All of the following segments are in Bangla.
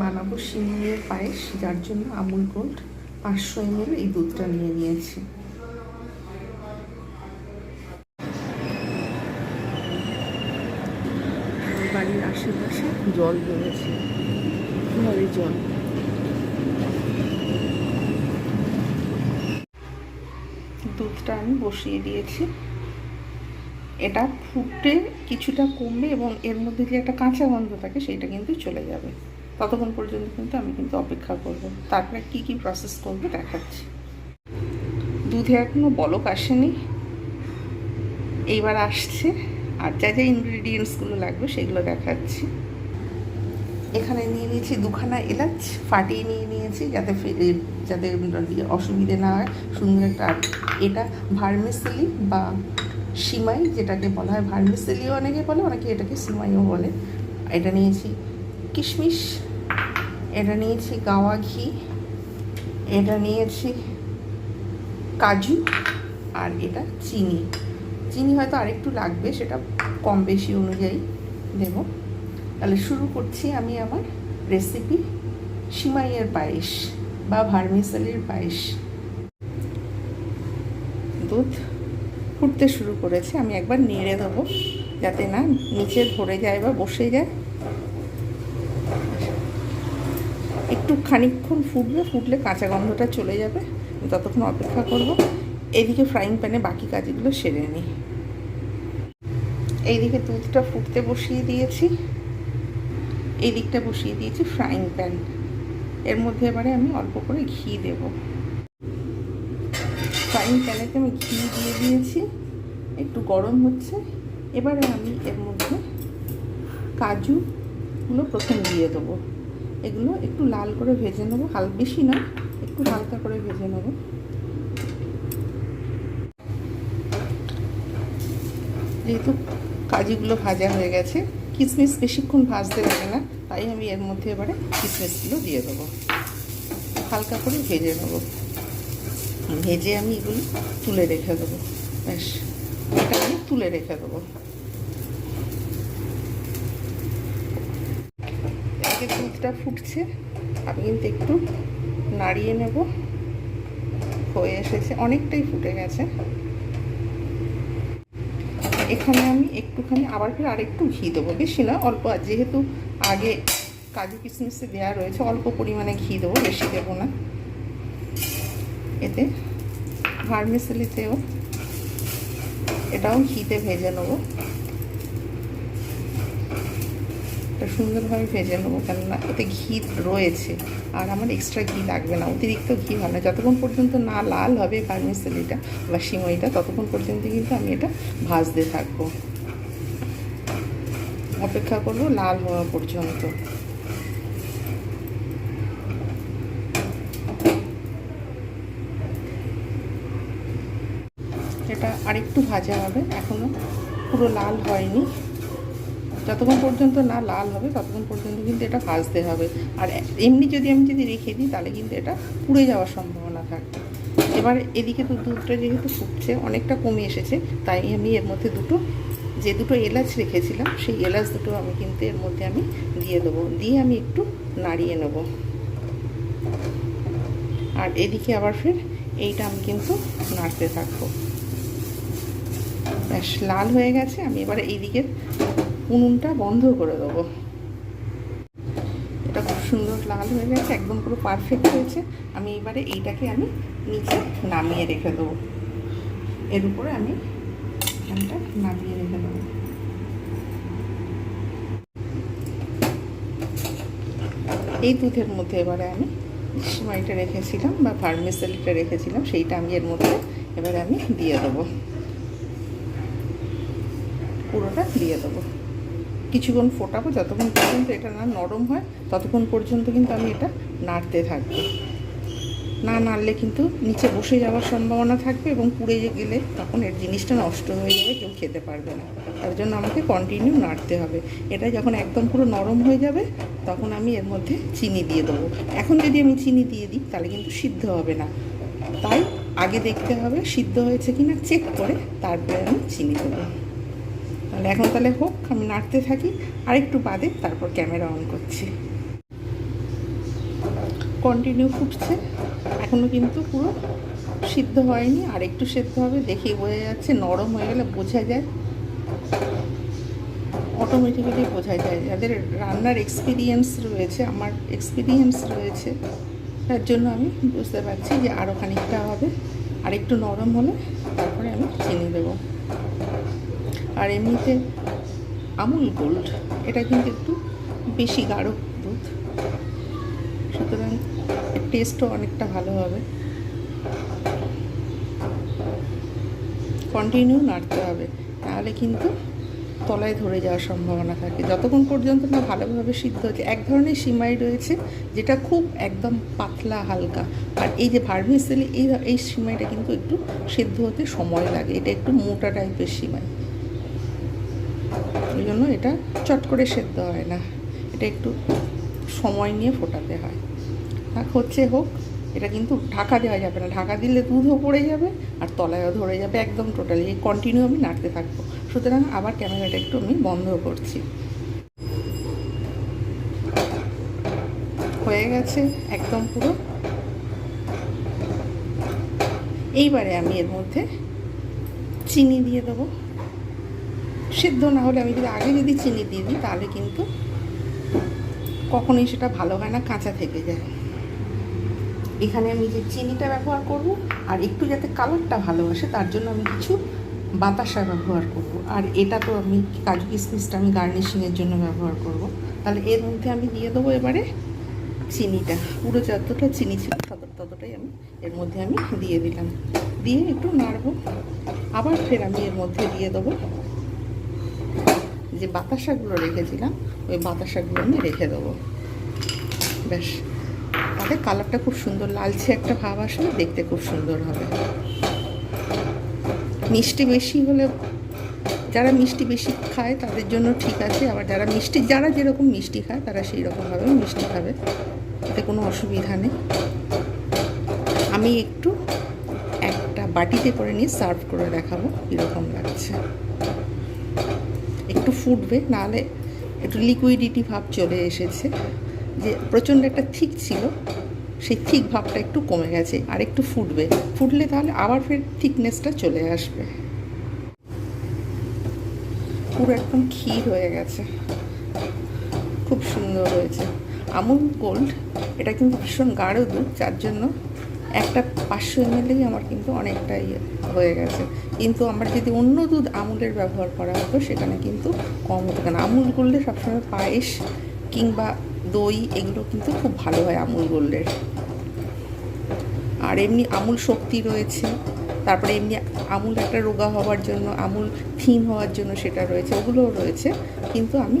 বানাবো সিমইয়ের পায়েস, যার জন্য আমুল গোল্ড পাঁচশো এমএল এই দুধটা নিয়ে নিয়েছি। বাড়ির আশেপাশে জল জমেছে নদীর জল। দুধটা আমি বসিয়ে দিয়েছি। এটা ফুটে কিছুটা কমবে এবং এর মধ্যে যে একটা কাঁচা গন্ধ থাকে, সেইটা কিন্তু চলে যাবে। ততক্ষণ পর্যন্ত কিন্তু আমি কিন্তু অপেক্ষা করব। তারপরে কি কি প্রসেস করব দেখাচ্ছি। দুধে এখনও বলক আসেনি। এইবার আসছে। আর যা যা ইনগ্রিডিয়েন্টসগুলো লাগবে সেগুলো দেখাচ্ছি। এখানে নিয়ে নিয়েছি দুখানা এলাচ, ফাটিয়ে নিয়ে নিয়েছি যাতে যাতে অসুবিধে না হয়। সুন্দর একটা এটা ভার্মিসেলি বা সিমাই যেটাকে বলা হয়, ভার্মিসেলিও অনেকে বলে, অনেকে এটাকে সিমাইও বলে। এটা নিয়েছি কিশমিশ এটা নিয়েছি গাওয়া ঘি, এটা নিয়েছি কাজু আর এটা চিনি। চিনি হয়তো আরেকটু লাগবে, সেটা কম বেশি অনুযায়ী দেবো। তাহলে শুরু করছি আমি আমার রেসিপি সিমাইয়ের পায়েস বা ভার্মিসালির পায়েস। দুধ ফুটতে শুরু করেছে, আমি একবার নেড়ে দেবো, যাতে না নিচে ধরে যায় বা বসে যায়। একটু খানিকক্ষণ ফুটবে ফুটলে কাঁচা গন্ধটা চলে যাবে। ততক্ষণ অপেক্ষা করব। এদিকে ফ্রাইং প্যানে বাকি কাজগুলো সেরে নিই এইদিকে দুধটা ফুটতে বসিয়ে দিয়েছি। এই দিকটা বসিয়ে দিয়েছি ফ্রাইং প্যান এর মধ্যে এবারে আমি অল্প করে ঘি দেব। ফ্রাইং প্যানেতে আমি ঘি দিয়ে দিয়েছি। একটু গরম হচ্ছে। এবারে আমি এর মধ্যে কাজুগুলো প্রথম দিয়ে দেবো। এগুলো একটু লাল করে ভেজে নেব। হাল বেশি না, একটু হালকা করে ভেজে নেব। যেহেতু কাজুগুলো ভাজা হয়ে গেছে কিশমিশ বেশিক্ষণ ভাজতে লাগে না, তাই আমি এর মধ্যে এবারে কিশমিশগুলো দিয়ে দেবো। হালকা করে ভেজে নেব। ভেজে আমি এগুলো তুলে রেখে দেবো। ব্যাস, এটা আমি তুলে রেখে দেবো। এদিকে দুধটা ফুটছে। আমি কিন্তু একটু নাড়িয়ে নেব। হয়ে এসেছে, অনেকটাই ফুটে গেছে। এখানে আমি একটুখানি আবার ফের আরেকটু ঘি দেবো। বেশি না, অল্প। যেহেতু আগে কাজু কিশমিশে দেওয়া রয়েছে, অল্প পরিমাণে ঘি দেবো, বেশি দেবো না। এতে ভার্মিসেলিতেও এটাও ঘিতে ভেজে নেব। এটা সুন্দরভাবে ভেজে নেব, কেননা এতে ঘি রয়েছে। আর আমার এক্সট্রা ঘি লাগবে না। অতিরিক্ত ঘি হয় না। যতক্ষণ পর্যন্ত না লাল হবে ভার্মিসেলিটা বা সিমইটা ততক্ষণ পর্যন্ত কিন্তু আমি এটা ভাজতে থাকব। অপেক্ষা করব লাল হওয়া পর্যন্ত। এটা আরেকটু ভাজা হবে। এখনও পুরো লাল হয়নি। যতক্ষণ পর্যন্ত না লাল হবে, ততক্ষণ পর্যন্ত কিন্তু এটা ভাজতে হবে। আর এমনি যদি আমি যদি রেখে দিই, তাহলে কিন্তু এটা পুড়ে যাওয়ার সম্ভাবনা থাকবে। এবার এদিকে তো দুধটা যেহেতু ফুটছে অনেকটা কমে এসেছে, তাই আমি এর মধ্যে দুটো, যে দুটো এলাচ রেখেছিলাম, সেই এলাচ দুটো আমি কিন্তু এর মধ্যে আমি দিয়ে দেবো। দিয়ে আমি একটু নাড়িয়ে নেব। আর এদিকে আবার ফের এইটা আমি কিন্তু নাড়তে থাকব। ব্যাস, লাল হয়ে গেছে। আমি এবার এইদিকে উনুনটা বন্ধ করে দেবো। এটা খুব সুন্দর লাল হয়ে গেছে, একদম পুরো পারফেক্ট হয়েছে। আমি এবারে এইটাকে আমি নিচে নামিয়ে রেখে দেবো। এর উপরে আমি ফ্যানটা নামিয়ে রেখে দেবো। এই দুধের মধ্যে এবারে আমি সময়টা রেখেছিলাম বা ফার্মেসেলিটা রেখেছিলাম, সেইটা আমি এর মধ্যে এবারে আমি দিয়ে দেবো। পুরোটা দিয়ে দেবো। কিছুক্ষণ ফোটাবো, যতক্ষণ পর্যন্ত এটা না নরম হয়, ততক্ষণ পর্যন্ত কিন্তু আমি এটা নাড়তে থাকব। না নাড়লে কিন্তু নিচে বসে যাওয়ার সম্ভাবনা থাকবে এবং পুড়ে গেলে তখন এর জিনিসটা নষ্ট হয়ে যাবে, কেউ খেতে পারবে না। তার জন্য আমাকে কন্টিনিউ নাড়তে হবে। এটা যখন একদম পুরো নরম হয়ে যাবে, তখন আমি এর মধ্যে চিনি দিয়ে দেবো। এখন যদি আমি চিনি দিয়ে দিই, তাহলে কিন্তু সিদ্ধ হবে না। তাই আগে দেখতে হবে সিদ্ধ হয়েছে কি না চেক করে তারপরে আমি চিনি দেবো। তাহলে এখন তাহলে হোক, আমি নাড়তে থাকি। আরেকটু বাদে তারপর ক্যামেরা অন করছি। কন্টিনিউ ফুটছে। এখনও কিন্তু পুরো সিদ্ধ হয়নি। আর একটু সেদ্ধ হবে, দেখেই বোঝা যাচ্ছে, নরম হয়ে গেলে বোঝা যায়। অটোমেটিক্যালি বোঝা যায়। যাদের রান্নার এক্সপিরিয়েন্স রয়েছে, আমার এক্সপিরিয়েন্স রয়েছে, তার জন্য আমি বুঝতে পারছি যে আরও খানিকটা হবে। আর একটু নরম হলে তারপরে আমি চিনি দেবো। আর এমনিতে আমুল গোল্ড এটা কিন্তু একটু বেশি গাঢ় দুধ। সুতরাং টেস্টও অনেকটা ভালো হবে। কন্টিনিউ নাড়তে হবে তাহলে কিন্তু তলায় ধরে যাওয়ার সম্ভাবনা থাকে। যতক্ষণ পর্যন্ত না ভালোভাবে সিদ্ধ হচ্ছে, এক ধরনের সিমাই রয়েছে যেটা খুব একদম পাতলা, হালকা। আর এই যে ভার্মিসেলি এই এই সিমাইটা কিন্তু একটু সিদ্ধ হতে সময় লাগে। এটা একটু মোটা টাইপের সিমাই। ওই জন্য এটা চট করে সেদ্ধ হয় না। এটা একটু সময় নিয়ে ফোটাতে হয়। থাক হচ্ছে হোক, এটা কিন্তু ঢাকা দেওয়া যাবে না। ঢাকা দিলে দুধও পড়ে যাবে আর তলায়ও ধরে যাবে একদম টোটালি এই কন্টিনিউ আমি নাড়তে থাকব। সুতরাং আবার ক্যামেরাটা একটু আমি বন্ধ করছি। হয়ে গেছে একদম পুরো। এইবারে আমি এর মধ্যে চিনি দিয়ে দেবো। সিদ্ধ না হলে আমি যদি আগে যদি চিনি দিয়ে দিই, তাহলে কিন্তু কখনোই সেটা ভালো হয় না, কাঁচা থেকে যায়। এখানে আমি যে চিনিটা ব্যবহার করব আর একটু যাতে কালারটা ভালো আসে, তার জন্য আমি কিছু বাতাসা ব্যবহার করব। আর এটা তো আমি কাজু কিশমিশটা আমি গার্নিশিংয়ের জন্য ব্যবহার করব। তাহলে এর মধ্যে আমি দিয়ে দেবো এবারে চিনিটা। পুরো যতটা চিনি ছিল তত ততটাই আমি এর মধ্যে আমি দিয়ে দিলাম। দিয়ে একটু নাড়বো। আবার ফের আমি এর মধ্যে দিয়ে দেবো যে বাতাসাগুলো রেখেছিলাম, ওই বাতাসাগুলো আমি রেখে দেবো। ব্যাস তাতে কালারটা খুব সুন্দর লালচে একটা ভাব আসলে দেখতে খুব সুন্দর হবে। মিষ্টি বেশি হলে যারা মিষ্টি বেশি খায় তাদের জন্য ঠিক আছে, আবার যারা মিষ্টি, যারা যেরকম মিষ্টি খায় তারা সেই রকমভাবে মিষ্টি খাবে। তাতে কোনো অসুবিধা নেই। আমি একটু একটা বাটিতে করে নিয়ে সার্ভ করে দেখাবো কীরকম লাগছে। একটু ফুটবে, নাহলে একটু লিকুইডিটি ভাব চলে এসেছে। যে প্রচণ্ড একটা থিক ছিল, সেই থিক ভাবটা একটু কমে গেছে, আর একটু ফুটবে। ফুটলে তাহলে আবার ফের থিকনেসটা চলে আসবে। পুরো একদম ক্ষীর হয়ে গেছে। খুব সুন্দর হয়েছে। আমুল গোল্ড এটা কিন্তু ভীষণ গাঢ় দুধ, যার জন্য একটা পাঁচশো এমএলই আমার কিন্তু অনেকটা ইয়ে হয়ে গেছে। কিন্তু আমার যদি অন্য দুধ আমুলের ব্যবহার করা হতো, সেখানে কিন্তু কম হতো। কেন আমুল গোল্ডে সবসময় পায়েস কিংবা দই এগুলো কিন্তু খুব ভালো হয় আমুল গোল্ডের আর এমনি আমুল শক্তি রয়েছে। তারপরে এমনি আমুল একটা রোগা হওয়ার জন্য, আমুল থিন হওয়ার জন্য সেটা রয়েছে, ওগুলোও রয়েছে। কিন্তু আমি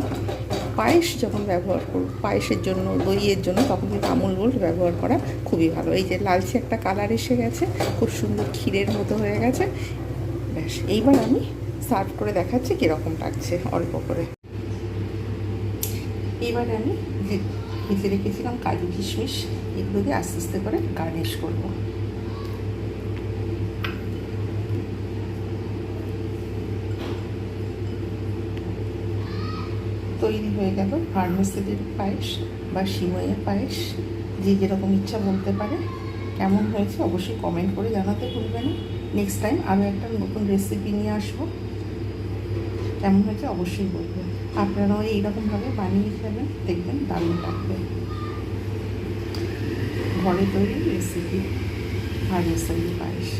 পায়েস যখন ব্যবহার করব, পায়েসের জন্য, দইয়ের জন্য, তখন কিন্তু আমুল গোল্ড ব্যবহার করা খুবই ভালো। এই যে লালচে একটা কালার এসে গেছে, খুব সুন্দর ক্ষীরের মতো হয়ে গেছে। ব্যাস, এইবার আমি সার্ভ করে দেখাচ্ছি কীরকম লাগছে অল্প করে। এবার আমি ভেজে রেখেছিলাম কাজু কিশমিশ। এগুলো দিয়ে আস্তে আস্তে করে গার্নিশ করব। তৈরি হয়ে গেল ফার্মেসিটির পায়েস বা সিমইয়ের পায়েস। যে যেরকম ইচ্ছা বলতে পারে, কেমন হয়েছে অবশ্যই কমেন্ট করে জানাতে ভুলবে না। নেক্সট টাইম আরও একটা নতুন রেসিপি নিয়ে আসব। কেমন হয়েছে অবশ্যই বলবেন আপনারাও এইরকমভাবে বানিয়ে খাবেন, দেখবেন দারুণ লাগবে। ঘরে তৈরি রেসিপি রেসিপি পায়েস।